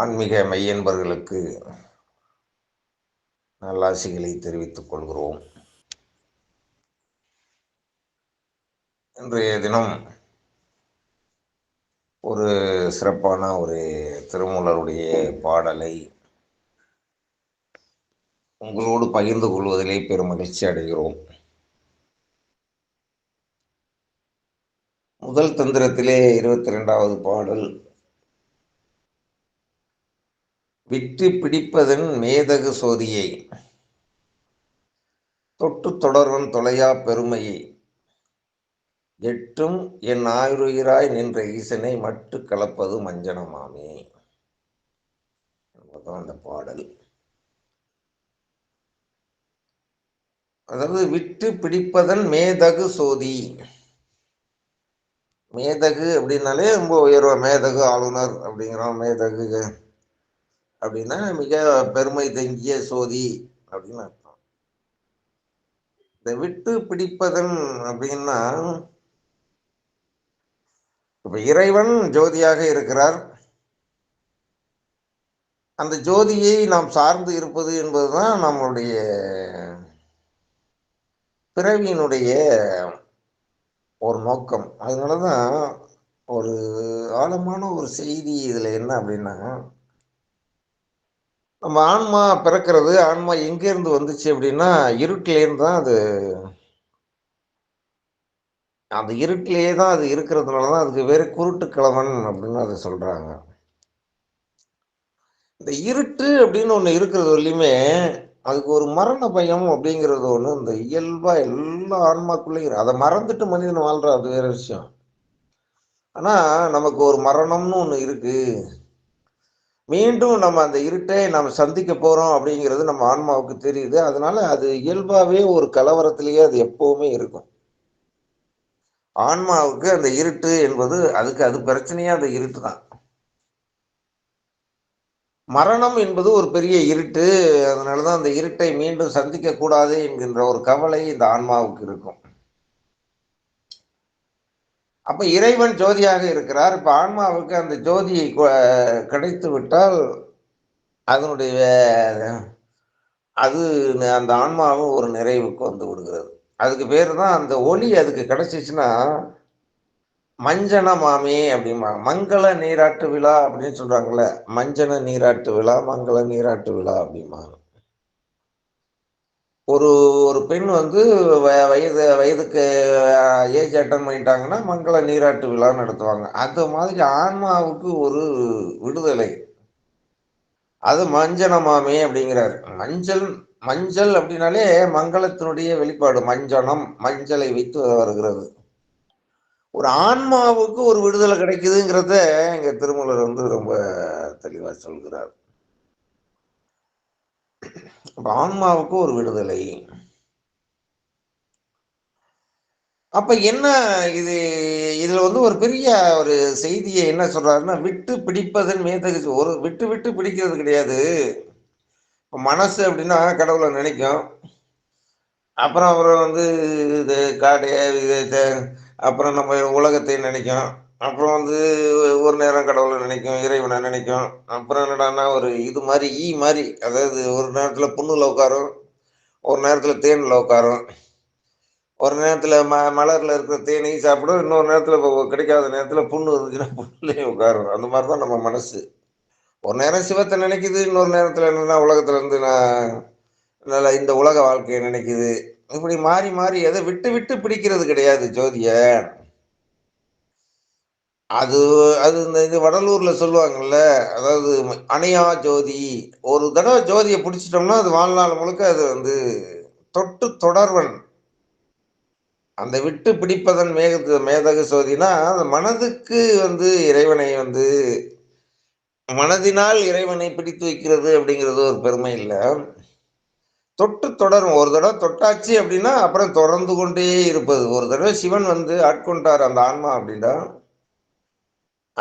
ஆன்மீக மையன்பர்களுக்கு நல்லாசிகளை தெரிவித்துக் கொள்கிறோம். இன்றைய தினம் ஒரு சிறப்பான ஒரு திருமூலருடைய பாடலை உங்களோடு பகிர்ந்து கொள்வதிலே பெரும் மகிழ்ச்சி அடைகிறோம். முதல் தந்திரத்திலே இருபத்தி ரெண்டாவது பாடல் விட்டு பிடிப்பதன் மேதகு சோதியை. தொட்டு தொடர்வன் தொலையா பெருமையை. எட்டும் என் ஆயுருயிராய் நின்ற ஈசனை மட்டு கலப்பது மஞ்சனமாமே. என்பதுதான் அந்த பாடல். அதாவது விட்டு பிடிப்பதன் மேதகு சோதி. மேதகு அப்படின்னாலே ரொம்ப உயர்வ மேதகு ஆளுநர் அப்படிங்கிறோம் மேதகு அப்படின்னா மிக பெருமை தங்கிய சோதி அப்படின்னு அர்த்தம். இந்த விட்டு பிடிப்பதன் அப்படின்னா இப்ப இறைவன் ஜோதியாக இருக்கிறார். அந்த ஜோதியை நாம் சார்ந்து இருப்பது என்பதுதான் நம்மளுடைய பிறவியினுடைய ஒரு நோக்கம். அதனாலதான் ஒரு ஆழமான ஒரு செய்தி இதுல என்ன அப்படின்னா நம்ம ஆன்மா பிறக்கிறது ஆன்மா எங்கேருந்து வந்துச்சு அப்படின்னா இருட்டிலேருந்து தான் அது அந்த இருட்டிலேயே தான் அது இருக்கிறதுனால தான் அதுக்கு வேறு குருட்டு கிழவன் அப்படின்னு அதை சொல்கிறாங்க இந்த இருட்டு அப்படின்னு ஒன்று இருக்கிறது வரலையுமே அதுக்கு ஒரு மரண பயம் அப்படிங்கிறது ஒன்று இந்த இயல்பாக எல்லா ஆன்மாக்குள்ளேயும் அதை மறந்துட்டு மனிதன் வாழ்கிற அது வேற விஷயம். ஆனால் நமக்கு ஒரு மரணம்னு ஒன்று இருக்குது மீண்டும் நம்ம அந்த இருட்டை நம்ம சந்திக்க போறோம் அப்படிங்கிறது நம்ம ஆன்மாவுக்கு தெரியுது. அதனால அது இயல்பாவே ஒரு கலவரத்திலேயே அது எப்பவுமே இருக்கும். ஆன்மாவுக்கு அந்த இருட்டு என்பது அதுக்கு அது பிரச்சனையே அந்த இருட்டு தான். மரணம் என்பது ஒரு பெரிய இருட்டு. அதனாலதான் அந்த இருட்டை மீண்டும் சந்திக்க கூடாது என்கின்ற ஒரு கவலை இந்த ஆன்மாவுக்கு இருக்கும். அப்ப இறைவன் ஜோதியாக இருக்கிறார். இப்ப ஆன்மாவுக்கு அந்த ஜோதியை கிடைத்து விட்டால் அதனுடைய அது அந்த ஆன்மாவும் ஒரு நிறைவுக்கு வந்து விடுகிறது. அதுக்கு பேர் தான் அந்த ஒளி. அதுக்கு கிடைச்சிச்சுன்னா மஞ்சன மாமே அப்படிம்பாங்க. மங்கள நீராட்டு விழா அப்படின்னு சொல்றாங்கல்ல. மஞ்சன நீராட்டு விழா மங்கள நீராட்டு விழா அப்படிம்பாங்க. ஒரு ஒரு பெண் வந்து வயது வயதுக்கு ஏஜ் அட்டன் பண்ணிட்டாங்கன்னா மங்கள நீராட்டு விழா நடத்துவாங்க. அது மாதிரி ஆன்மாவுக்கு ஒரு விடுதலை. அது மஞ்சனமாமே அப்படிங்கிறார். மஞ்சள் மஞ்சள் அப்படின்னாலே மங்களத்தினுடைய வெளிப்பாடு. மஞ்சனம் மஞ்சளை வைத்து வருகிறது. ஒரு ஆன்மாவுக்கு ஒரு விடுதலை கிடைக்குதுங்கிறத எங்கள் திருமலர் வந்து ரொம்ப தெளிவா சொல்கிறார். அப்ப ஆன்மாவுக்கு ஒரு விடுதலை அப்ப என்ன இது இதுல வந்து ஒரு பெரிய ஒரு செய்தியை என்ன சொல்றாருன்னா விட்டு பிடிப்பதன் மேதகு ஒரு விட்டு விட்டு பிடிக்கிறது கிடையாது இப்ப மனசு அப்படின்னா கடவுளை நினைக்கும் அப்புறம் அப்புறம் வந்து இது காடு இது அப்புறம் நம்ம உலகத்தை நினைக்கும் அப்புறம் வந்து ஒரு நேரம் கடவுளை நினைக்கும் இறைவனை நினைக்கும். அப்புறம் என்னடான்னா ஒரு இது மாதிரி ஈ மாதிரி அதாவது ஒரு நேரத்தில் புண்ணுல உட்காரும் ஒரு நேரத்தில் தேனில் உட்காரும். ஒரு நேரத்தில் ம மலரில் இருக்கிற தேனையும் சாப்பிடும் இன்னொரு நேரத்தில் கிடைக்காத நேரத்தில் புண்ணு இருந்துச்சுன்னா புண்ணுலேயும் உட்காரும். அந்த மாதிரி தான் நம்ம மனசு. ஒரு நேரம் சிவத்தை நினைக்குது இன்னொரு நேரத்தில் என்னன்னா உலகத்துல இருந்து நான் நல்லா இந்த உலக வாழ்க்கையை நினைக்குது. இப்படி மாறி மாறி எதை விட்டு விட்டு பிடிக்கிறது கிடையாது ஜோதியை அது அது இந்த இது வடலூர்ல சொல்லுவாங்கல்ல அதாவது அணையா ஜோதி. ஒரு தடவை ஜோதியை பிடிச்சிட்டோம்னா அது வாழ்நாள் முழுக்க அது வந்து தொட்டு தொடர்வன். அந்த விட்டு பிடிப்பதன் மேக மேதகு சோதினா அந்த மனதுக்கு வந்து இறைவனை வந்து மனதினால் இறைவனை பிடித்து வைக்கிறது அப்படிங்கிறது ஒரு பெருமை இல்லை. தொட்டு தொடரும். ஒரு தடவை தொட்டாச்சு அப்படின்னா அப்புறம் தொடர்ந்து கொண்டே இருப்பது. ஒரு தடவை சிவன் வந்து ஆட்கொண்டார் அந்த ஆன்மா அப்படின்னா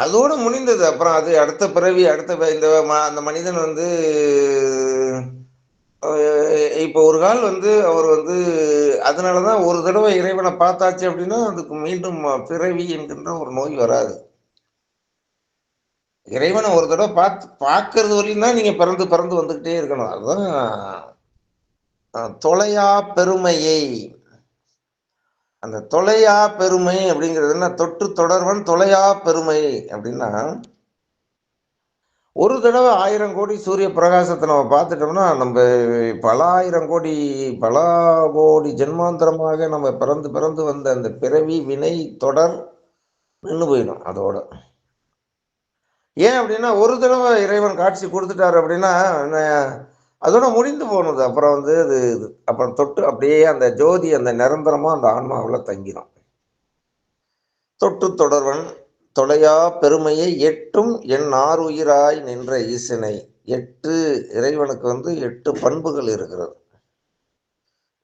அதோடு முடிந்தது. அப்புறம் அது அடுத்த பிறவி அடுத்த இந்த அந்த மனிதன் வந்து இப்போ ஒரு கால் வந்து அவர் வந்து அதனால தான் ஒரு தடவை இறைவனை பார்த்தாச்சு அப்படின்னா அதுக்கு மீண்டும் பிறவி என்கின்ற ஒரு நோய் வராது. இறைவனை ஒரு தடவை பார்த்து பார்க்கறது வரையும் தான் நீங்க பிறந்து பிறந்து வந்துக்கிட்டே இருக்கணும். அதுதான் தொலையா பெருமையை. அந்த தொலையா பெருமை அப்படிங்கிறது என்ன? தொற்று தொடர்வன் தொலையா பெருமை அப்படின்னா ஒரு தடவை ஆயிரம் கோடி சூரிய பிரகாசத்தை நம்ம பார்த்துட்டோம்னா நம்ம பல ஆயிரம் கோடி பல கோடி ஜென்மாந்தரமாக நம்ம பிறந்து பிறந்து வந்த அந்த பிறவி வினை தொடர் நின்று போயிடும் அதோட. ஏன் அப்படின்னா ஒரு தடவை இறைவன் காட்சி கொடுத்துட்டாரு அப்படின்னா அதோட முடிந்து போனது. அப்புறம் வந்து அது அப்புறம் தொட்டு அப்படியே அந்த ஜோதி அந்த நிரந்தரமா அந்த ஆன்மாவில் தங்கிடும் தொட்டு தொடர்வன் தொலையா பெருமையை எட்டும் என் ஆறுயிராய் நின்ற ஈசனை. எட்டு இறைவனுக்கு வந்து எட்டு பண்புகள் இருக்கிறது.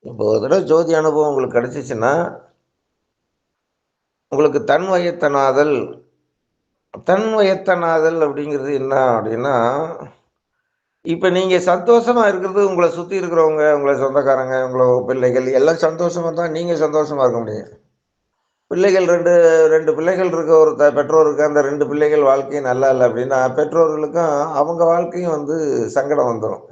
இப்போ ஒரு தடவை ஜோதி அனுபவம் உங்களுக்கு கிடைச்சிச்சுன்னா உங்களுக்கு தன் வயத்தனாதல் தன் வயத்தனாதல் அப்படிங்கிறது என்ன அப்படின்னா இப்போ நீங்கள் சந்தோஷமா இருக்கிறது உங்களை சுற்றி இருக்கிறவங்க உங்களை சொந்தக்காரங்க உங்களை பிள்ளைகள் எல்லாம் சந்தோஷமா தான் நீங்கள் சந்தோஷமா இருக்க முடியும். பிள்ளைகள் ரெண்டு ரெண்டு பிள்ளைகள் இருக்க ஒரு த பெற்றோருக்கு அந்த ரெண்டு பிள்ளைகள் வாழ்க்கையும் நல்லா இல்லை அப்படின்னா பெற்றோர்களுக்கும் அவங்க வாழ்க்கையும் வந்து சங்கடம் வந்துடும்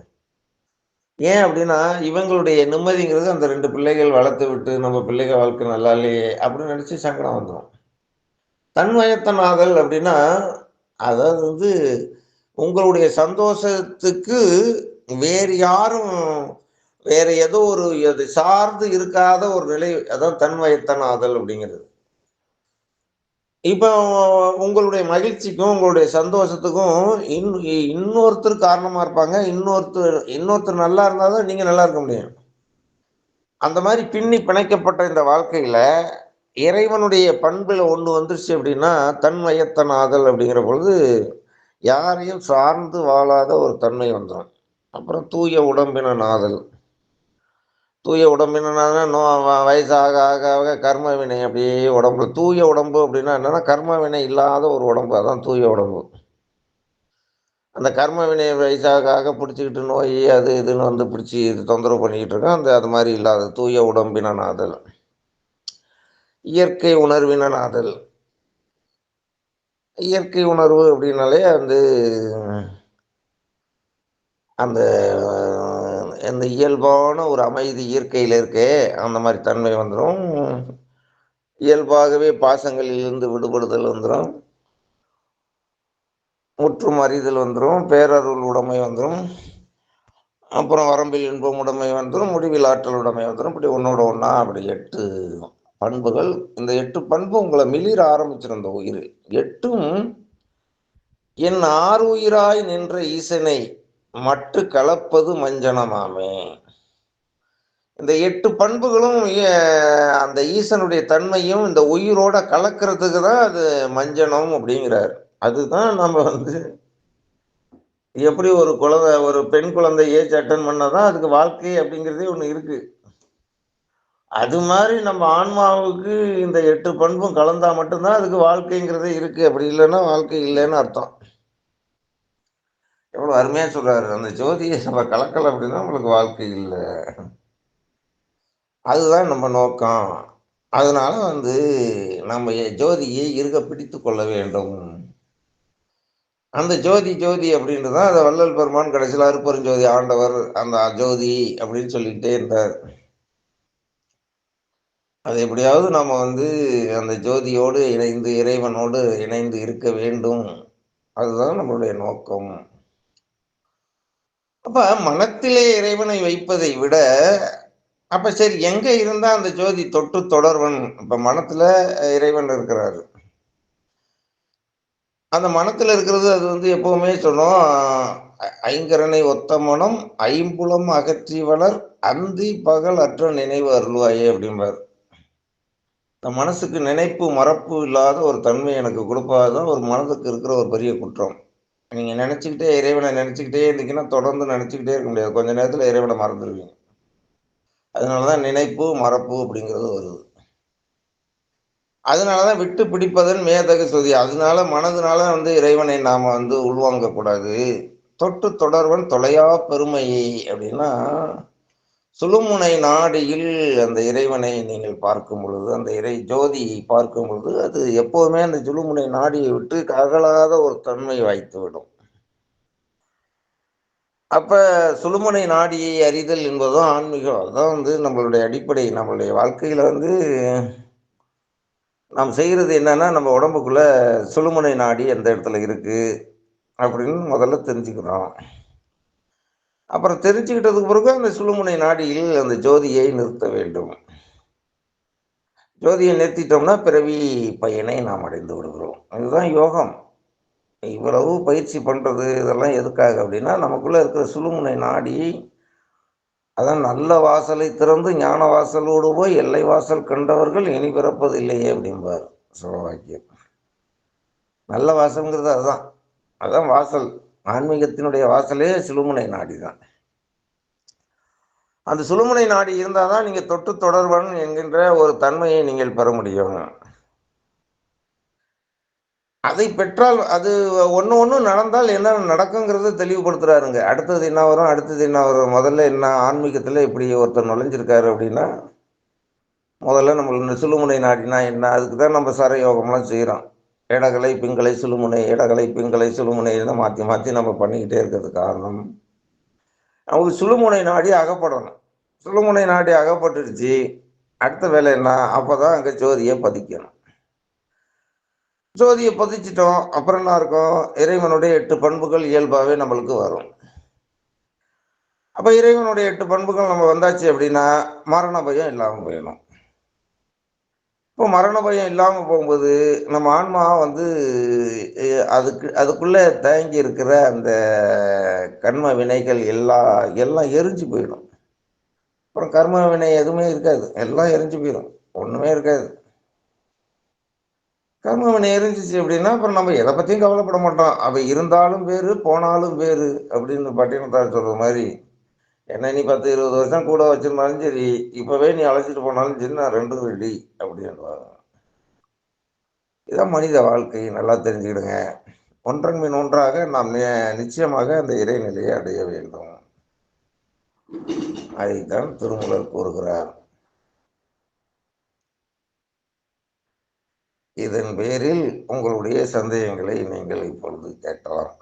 ஏன் அப்படின்னா இவங்களுடைய நிம்மதிங்கிறது அந்த ரெண்டு பிள்ளைகள் வளர்த்து விட்டு நம்ம பிள்ளைகள் வாழ்க்கை நல்லா இல்லையே அப்படின்னு நினச்சி சங்கடம் வந்துடும் தன்மயத்தனாதல் அப்படின்னா அதாவது வந்து உங்களுடைய சந்தோஷத்துக்கு வேறு யாரும் வேற ஏதோ ஒரு அது சார்ந்து இருக்காத ஒரு நிலை அதான் தன்மயத்தனாதல் அப்படிங்கிறது. இப்போ உங்களுடைய மகிழ்ச்சிக்கும் உங்களுடைய சந்தோஷத்துக்கும் இன் இன்னொருத்தர் காரணமாக இருப்பாங்க. இன்னொருத்தர் இன்னொருத்தர் நல்லா இருந்தால் தான் நீங்கள் நல்லா இருக்க முடியும். அந்த மாதிரி பின்னி பிணைக்கப்பட்ட இந்த வாழ்க்கையில் இறைவனுடைய பண்பில் ஒன்று வந்துருச்சு அப்படின்னா தன்மயத்தனாதல் அப்படிங்கிற பொழுது யாரையும் சார்ந்து வாழாத ஒரு தன்மை வந்துடும் அப்புறம் தூய உடம்பின நாதல். தூய உடம்புனா நோ வயசாக ஆக ஆக கர்ம வினை அப்படியே உடம்பு தூய உடம்பு அப்படின்னா என்னென்னா கர்ம வினை இல்லாத ஒரு உடம்பு. அதான் தூய உடம்பு. அந்த கர்ம வினை வயசாக ஆக பிடிச்சிக்கிட்டு நோய் அது இதுன்னு வந்து பிடிச்சி இது தொந்தரவு பண்ணிக்கிட்டு இருக்கோம் அந்த அது மாதிரி இல்லாத தூய உடம்பினன் ஆதல் இயற்கை உணர்வினன் ஆதல் இயற்கை உணர்வு அப்படின்னாலே வந்து அந்த அந்த இயல்பான ஒரு அமைதி இயற்கையில் இருக்கே அந்த மாதிரி தன்மை வந்துடும் இயல்பாகவே பாசங்களிலிருந்து விடுபடுதல் வந்துடும் முற்றும் அறிதல் வந்துடும் பேரருள் உடைமை வந்துடும் அப்புறம் வரம்பில் இன்பம் உடைமை வந்துடும் முடிவில் ஆற்றல் உடைமை வந்துடும் இப்படி ஒன்றோட ஒன்றா அப்படி எட்டு பண்புகள் இந்த எட்டு பண்பு உங்களை மிளிர ஆரம்பிச்சிருந்த உயிர். எட்டும் என் ஆறு உயிராய் நின்ற ஈசனை மட்டு கலப்பது மஞ்சனமாமே. இந்த எட்டு பண்புகளும் அந்த ஈசனுடைய தன்மையும் இந்த உயிரோட கலக்கிறதுக்கு தான் அது மஞ்சனம் அப்படிங்கிறார். அதுதான் நம்ம வந்து எப்படி ஒரு குழந்தை ஒரு பெண் குழந்தை ஏஜ் அட்டன் பண்ணாதான் அதுக்கு வாழ்க்கை அப்படிங்கிறதே ஒன்று இருக்குது அது மாதிரி நம்ம ஆன்மாவுக்கு இந்த எட்டு பண்பும் கலந்தா மட்டும்தான் அதுக்கு வாழ்க்கைங்கிறதே இருக்கு. அப்படி இல்லைன்னா வாழ்க்கை இல்லைன்னு அர்த்தம். எவ்வளோ அருமையாக சொல்றாரு. அந்த ஜோதியை நம்ம கலக்கலை அப்படின்னா நம்மளுக்கு வாழ்க்கை இல்லை. அதுதான் நம்ம நோக்கம். அதனால வந்து நம்ம ஜோதியை இருக பிடித்து கொள்ள வேண்டும். அந்த ஜோதி ஜோதி அப்படின்ட்டு தான் அதை வள்ளல் பெருமான் கடைசியில் அருப்பெருஞ்சோதி ஆண்டவர் அந்த ஜோதி அப்படின்னு சொல்லிக்கிட்டே இருந்தார். அது எப்படியாவது நம்ம வந்து அந்த ஜோதியோடு இணைந்து இறைவனோடு இணைந்து இருக்க வேண்டும். அதுதான் நம்மளுடைய நோக்கம். அப்ப மனத்திலே இறைவனை வைப்பதை விட அப்ப சரி எங்க இருந்தா அந்த ஜோதி தொட்டு தொடர்வன்? இப்ப மனத்துல இறைவன் இருக்கிறாரு. அந்த மனத்துல இருக்கிறது அது வந்து எப்பவுமே சொன்னோம் ஐங்கரனை ஒத்த மனம் ஐம்புலம் அகற்றி வளர் அந்தி பகல் அற்ற நினைவு அருள்வாயே அப்படிம்பார். இந்த மனசுக்கு நினைப்பு மறப்பு இல்லாத ஒரு தன்மை எனக்கு கொடுப்பாதான் ஒரு மனதுக்கு இருக்கிற ஒரு பெரிய குற்றம். நீங்கள் நினச்சிக்கிட்டே இறைவனை நினச்சிக்கிட்டே இருந்தீங்கன்னா தொடர்ந்து நினச்சிக்கிட்டே இருக்க முடியாது. கொஞ்ச நேரத்தில் இறைவனை மறந்துடுவீங்க. அதனால தான் நினைப்பு மறப்பு அப்படிங்கிறது வருது. அதனால தான் விட்டு பிடிப்பதன் மேதகு சொதி. அதனால மனதுனால வந்து இறைவனை நாம் வந்து உள்வாங்கக்கூடாது. தொட்டு தொடர்வன் தொலையா பெருமையை அப்படின்னா சுழுமுனை நாடியில் அந்த இறைவனை நீங்கள் பார்க்கும் பொழுது அந்த இறை ஜோதியை பார்க்கும் பொழுது அது எப்போதுமே அந்த சுழுமுனை நாடியை விட்டு அகலாத ஒரு தன்மை வாய்த்துவிடும். அப்ப சுழுமுனை நாடியை அறிதல் என்பதும் ஆன்மீகம். அதுதான் வந்து நம்மளுடைய அடிப்படை. நம்மளுடைய வாழ்க்கையில வந்து நாம் செய்கிறது என்னன்னா நம்ம உடம்புக்குள்ள சுழுமுனை நாடி எந்த இடத்துல இருக்கு அப்படின்னு முதல்ல தெரிஞ்சுக்கிறோம் அப்புறம் தெரிஞ்சுக்கிட்டதுக்கு பிறகு அந்த சுழுமுனை நாடியில் அந்த ஜோதியை நிறுத்த வேண்டும். ஜோதியை நிறுத்திட்டோம்னா பிறவி பயனை நாம் அடைந்து விடுகிறோம். இதுதான் யோகம். இவ்வளவு பயிற்சி பண்ணுறது இதெல்லாம் எதுக்காக அப்படின்னா நமக்குள்ளே இருக்கிற சுழுமுனை நாடி அதான் நல்ல வாசலை திறந்து ஞான வாசலோடு போய் எல்லை வாசல் கண்டவர்கள் இனி பிறப்பது இல்லையே அப்படிம்பார் சிவவாக்கியம் நல்ல வாசல்ங்கிறது அதுதான். அதுதான் வாசல். ஆன்மீகத்தினுடைய வாசலே சுழுமுனை நாடி தான் அந்த சுழுமுனை நாடி இருந்தால் தான் நீங்கள் தொட்டு தொடர்பன் என்கின்ற ஒரு தன்மையை நீங்கள் பெற முடியும். அதை பெற்றால் அது ஒன்று ஒன்று நடந்தால் என்ன நடக்குங்கிறத தெளிவுபடுத்துகிறாருங்க அடுத்தது என்ன வரும்? அடுத்தது என்ன வரும்? முதல்ல என்ன ஆன்மீகத்தில் இப்படி ஒருத்தர் நுழைஞ்சிருக்காரு அப்படின்னா முதல்ல நம்மளுக்கு சுழுமுனை நாடினா என்ன? அதுக்கு தான் நம்ம சர யோகம்லாம் செய்கிறோம் இடகலை பிங்களை சுழுமுனை இடகலை பிங்களை சுழுமுனை மாற்றி மாற்றி நம்ம பண்ணிக்கிட்டே இருக்கிறது காரணம். அவங்க சுழுமுனை நாடி அகப்படணும். சுழுமுனை நாடி அகப்பட்டுடுச்சு. அடுத்த வேலை என்ன? அப்போ தான் அங்கே ஜோதியை பதிக்கணும். ஜோதியை பதிச்சிட்டோம். அப்புறம் என்ன இருக்கும்? இறைவனுடைய எட்டு பண்புகள் இயல்பாகவே நம்மளுக்கு வரும். அப்போ இறைவனுடைய எட்டு பண்புகள் நம்ம வந்தாச்சு அப்படின்னா மரண பயம் இல்லாமல் போயிடும். இப்போ மரண பயம் இல்லாமல் போகும்போது நம்ம ஆன்மா வந்து அதுக்கு அதுக்குள்ளே தேங்கி இருக்கிற அந்த கர்ம வினைகள் எல்லா எல்லாம் எரிஞ்சு போயிடும். அப்புறம் கர்ம வினை எதுவுமே இருக்காது. எல்லாம் எரிஞ்சு போயிடும். ஒன்றுமே இருக்காது. கர்ம வினை எரிஞ்சிச்சு அப்படின்னா அப்புறம் நம்ம எதை பற்றியும் கவலைப்பட மாட்டோம். அவை இருந்தாலும் வேறு போனாலும் வேறு அப்படின்னு பட்டினத்தார் சொல்கிற மாதிரி என்ன நீ பத்து இருபது வருஷம் கூட வச்சிருந்தாலும் சரி இப்போவே நீ அழைச்சிட்டு போனாலும் சரி நான் ரெண்டும் ரெடி அப்படின்வாங்க இதான் மனித வாழ்க்கை நல்லா தெரிஞ்சுக்கிடுங்க. ஒன்றன் மீன் ஒன்றாக நாம் நிச்சயமாக அந்த இறைநிலையை அடைய வேண்டும். அதைத்தான் திருமலர் கூறுகிறார். இதன் பேரில் உங்களுடைய சந்தேகங்களை நீங்கள் இப்பொழுது கேட்கலாம்.